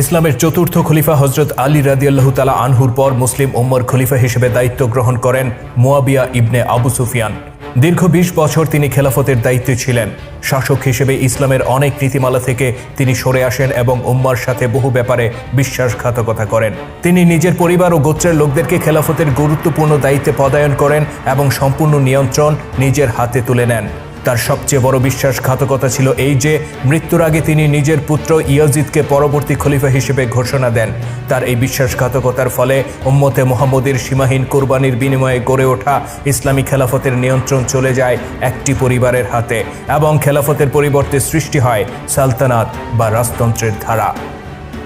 ইসলামের চতুর্থ খলিফা হজরত আলী রাদিয়াল্লাহু তালা আনহুর পর মুসলিম উম্মর খলিফা হিসেবে দায়িত্ব গ্রহণ করেন মুয়াবিয়া ইবনে আবু সুফিয়ান। দীর্ঘ বিশ বছর তিনি খেলাফতের দায়িত্বে ছিলেন। শাসক হিসেবে ইসলামের অনেক নীতিমালা থেকে তিনি সরে আসেন এবং উম্মার সাথে বহু ব্যাপারে বিশ্বাসঘাতকতা করেন। তিনি নিজের পরিবার ও গোত্রের লোকদেরকে খেলাফতের গুরুত্বপূর্ণ দায়িত্বে পদায়ন করেন এবং সম্পূর্ণ নিয়ন্ত্রণ নিজের হাতে তুলে নেন। তার সবচেয়ে বড় বিশ্বাসঘাতকতা ছিল এই যে, মৃত্যুর আগে তিনি নিজের পুত্র ইয়াজিদকে পরবর্তী খলিফা হিসেবে ঘোষণা দেন। তার এই বিশ্বাসঘাতকতার ফলে উম্মতে মোহাম্মদের সীমাহীন কোরবানির বিনিময়ে গড়ে ওঠা ইসলামী খেলাফতের নিয়ন্ত্রণ চলে যায় একটি পরিবারের হাতে এবং খেলাফতের পরিবর্তে সৃষ্টি হয় সালতানাত বা রাজতন্ত্রের ধারা।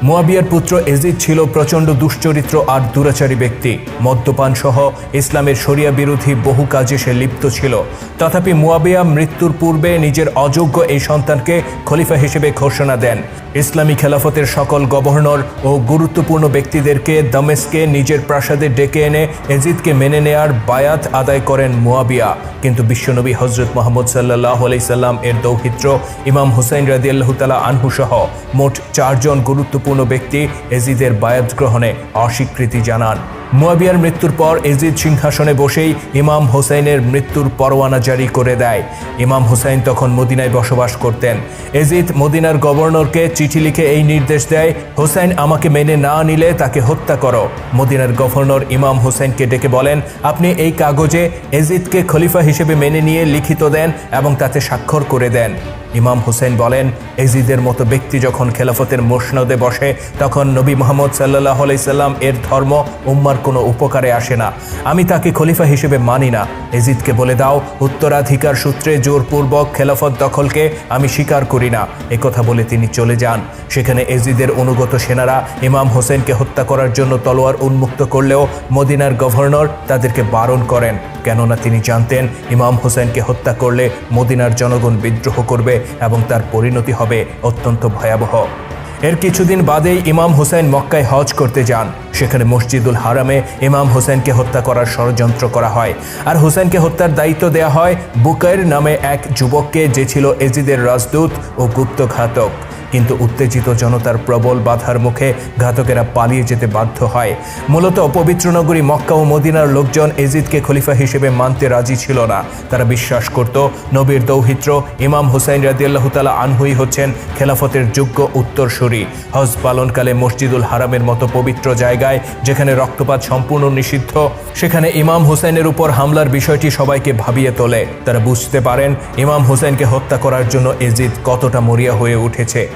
মুয়াবিয়ার পুত্র এজিদ ছিল প্রচণ্ড দুশ্চরিত্র আর দুরাচারী ব্যক্তি। মদ্যপান সহ ইসলামের শরিয়া বিরোধী বহু কাজে সে লিপ্ত ছিল। তথাপি মুয়াবিয়া মৃত্যুর পূর্বে নিজের অযোগ্য এই সন্তানকে খলিফা হিসেবে ঘোষণা দেন। ইসলামী খেলাফতের সকল গভর্নর ও গুরুত্বপূর্ণ ব্যক্তিদেরকে দমেস্কে নিজের প্রাসাদে ডেকে এনে এজিদকে মেনে নেয়ার বায়াত আদায় করেন মুয়াবিয়া। কিন্তু বিশ্বনবী হজরত মোহাম্মদ সাল্লাহ আলাইসাল্লাম এর দৌহিত্র ইমাম হুসাইন রাদিয়াল্লাহু তালা আনহু সহ মোট চারজন গুরুত্বপূর্ণ ব্যক্তি এজিদের বায়াত গ্রহণে অস্বীকৃতি জানান। মুয়াবিয়ার মৃত্যুর পর এজিদ সিংহাসনে বসেই ইমাম হোসেনের মৃত্যুর পরোয়ানা জারি করে দেয়। ইমাম হুসাইন তখন মদিনায় বসবাস করতেন। এজিদ মদিনার গভর্নরকে চিঠি লিখে এই নির্দেশ দেয় হোসেন আমাকে মেনে না নিলে তাকে হত্যা করো। মদিনার গভর্নর ইমাম হোসেনকে ডেকে বলেন, আপনি এই কাগজে এজিদকে খলিফা হিসেবে মেনে নিয়ে লিখিত দেন এবং তাতে স্বাক্ষর করে দেন। ইমাম হুসেন বলেন, এজিদের মতো ব্যক্তি যখন খেলাফতের মোসনদে বসে, তখন নবী মোহাম্মদ সাল্লাহ আলাইসাল্লাম এর ধর্ম উম্মার কোনো উপকারে আসে না। আমি তাকে খলিফা হিসেবে মানি না। এজিদকে বলে দাও, উত্তরাধিকার সূত্রে জোরপূর্বক খেলাফত দখলকে আমি স্বীকার করি না। একথা বলে তিনি চলে যান। সেখানে এজিদের অনুগত সেনারা ইমাম হোসেনকে হত্যা করার জন্য তলোয়ার উন্মুক্ত করলেও মদিনার গভর্নর তাদেরকে বারণ করেন। কেননা তিনি জানতেন, ইমাম হোসেনকে হত্যা করলে মদিনার জনগণ বিদ্রোহ করবে এবং তার পরিণতি হবে অত্যন্ত ভয়াবহ। এর কিছুদিন বাদেই ইমাম হুসেন মক্কায় হজ করতে যান। সেখানে মসজিদুল হারামে ইমাম হোসেনকে হত্যা করার ষড়যন্ত্র করা হয়। আর হোসেনকে হত্যার দায়িত্ব দেয়া হয় বুকের নামে এক যুবককে, যে ছিল এজিদের রাজদূত ও গুপ্তঘাতক। কিন্তু উত্তেজিত জনতার প্রবল বাধার মুখে ঘাতকেরা পালিয়ে যেতে বাধ্য হয়। মূলত পবিত্র নগরী মক্কা ও মদিনার লোকজন এজিদকে খলিফা হিসেবে মানতে রাজি ছিল না। তারা বিশ্বাস করত, নবীর দৌহিত্র, ইমাম হুসাইন রাদিয়াল্লাহ তালা আনহুই হচ্ছেন খেলাফতের যোগ্য উত্তরসূরি। হজ পালনকালে মসজিদুল হারামের মতো পবিত্র জায়গায় যেখানে রক্তপাত সম্পূর্ণ নিষিদ্ধ, সেখানে ইমাম হুসাইনের উপর হামলার বিষয়টি সবাইকে ভাবিয়ে তোলে। তারা বুঝতে পারেন, ইমাম হুসাইনকে হত্যা করার জন্য এজিদ কতটা মরিয়া হয়ে উঠেছে।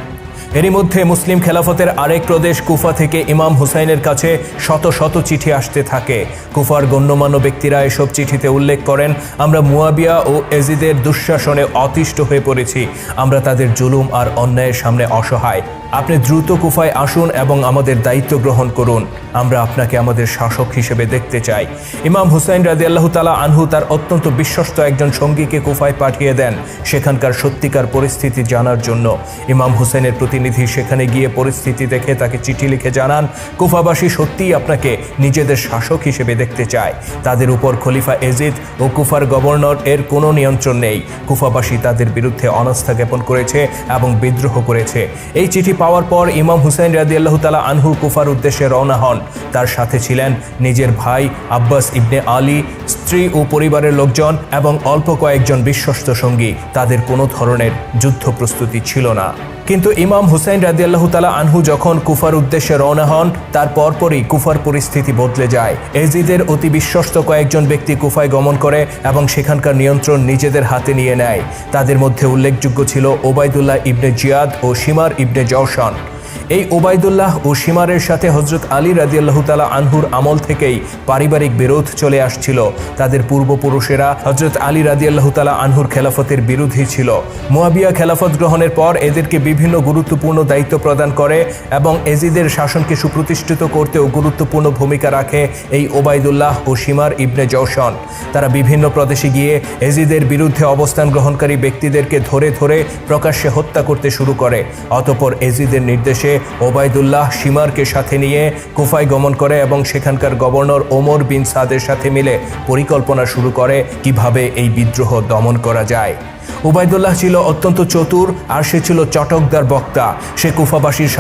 এরই মধ্যে মুসলিম খেলাফতের আরেক প্রদেশ কুফা থেকে ইমাম হুসাইনের কাছে শত শত চিঠি আসতে থাকে। কুফার গণ্যমান্য ব্যক্তিরা এসব চিঠিতে উল্লেখ করেন, আমরা মুয়াবিয়া ও এজিদের দুঃশাসনে অতিষ্ঠ হয়ে পড়েছি। আমরা তাদের জুলুম আর অন্যায়ের সামনে অসহায়। আপনি দ্রুত কুফায় আসুন এবং আমাদের দায়িত্ব গ্রহণ করুন। আমরা আপনাকে আমাদের শাসক হিসেবে দেখতে চাই। ইমাম হুসাইন রাজি আল্লাহ তালা আনহু তার অত্যন্ত বিশ্বস্ত একজন সঙ্গীকে কুফায় পাঠিয়ে দেন। সেখানকার সত্যিকার পরিস্থিতি জানার জন্য। ইমাম হুসাইনের প্রতিনিধি সেখানে গিয়ে পরিস্থিতি দেখে তাকে চিঠি লিখে জানান, কুফাবাসী সত্যিই আপনাকে নিজেদের শাসক হিসেবে দেখতে চায়। তাদের উপর খলিফা এজিদ ও কুফার গভর্নর এর কোনো নিয়ন্ত্রণ নেই। কুফাবাসী তাদের বিরুদ্ধে অনাস্থা জ্ঞাপন করেছে এবং বিদ্রোহ করেছে। এই চিঠি পাওয়ার পর ইমাম হুসেন রাজি আল্লাহ তালা আনহু কুফার উদ্দেশ্যে রওনা হন। তার সাথে ছিলেন নিজের ভাই আব্বাস ইবনে আলী, স্ত্রী ও পরিবারের লোকজন এবং অল্প কয়েকজন বিশ্বস্ত সঙ্গী। তাদের কোনো ধরনের যুদ্ধ প্রস্তুতি ছিল না। কিন্তু ইমাম হুসাইন রাজিয়াল্লাহ তালা আনহু যখন কুফার উদ্দেশ্যে রওনা হন, তার পরপরই কুফার পরিস্থিতি বদলে যায়। এজিদের অতি বিশ্বস্ত কয়েকজন ব্যক্তি কুফায় গমন করে এবং সেখানকার নিয়ন্ত্রণ নিজেদের হাতে নিয়ে নেয়। তাদের মধ্যে উল্লেখযোগ্য ছিল ওবায়দুল্লাহ ইবনে জিয়াদ ও সীমার ইবনে জওশন। এই ওবায়দুল্লাহ ও সীমারের সাথে হজরত আলী রাদিয়াল্লাহ তালা আনহুর আমল থেকেই পারিবারিক বিরোধ চলে আসছিল। তাদের পূর্বপুরুষেরা হজরত আলী রাদিয়াল্লাহ তালা আনহুর খেলাফতের বিরোধী ছিল। মুয়াবিয়া খেলাফত গ্রহণের পর এদেরকে বিভিন্ন গুরুত্বপূর্ণ দায়িত্ব প্রদান করে এবং এজিদের শাসনকে সুপ্রতিষ্ঠিত করতেও গুরুত্বপূর্ণ ভূমিকা রাখে এই ওবায়দুল্লাহ ও সীমার ইবনে জওশন। তারা বিভিন্ন প্রদেশে গিয়ে এজিদের বিরুদ্ধে অবস্থান গ্রহণকারী ব্যক্তিদেরকে ধরে ধরে প্রকাশ্যে হত্যা করতে শুরু করে। অতপর এজিদের নির্দেশে ওবায়দুল্লাহ সীমারকে সাথে নিয়ে কুফায় গমন করে এবং সেখানকার গভর্নর ওমর বিন সাদের সাথে মিলে পরিকল্পনা শুরু করে কীভাবে এই বিদ্রোহ দমন করা যায়। ওবায়দুল্লাহ ছিল অত্যন্ত চতুর আর সে ছিল চটকদার বক্তা। সে কুফাবাসীর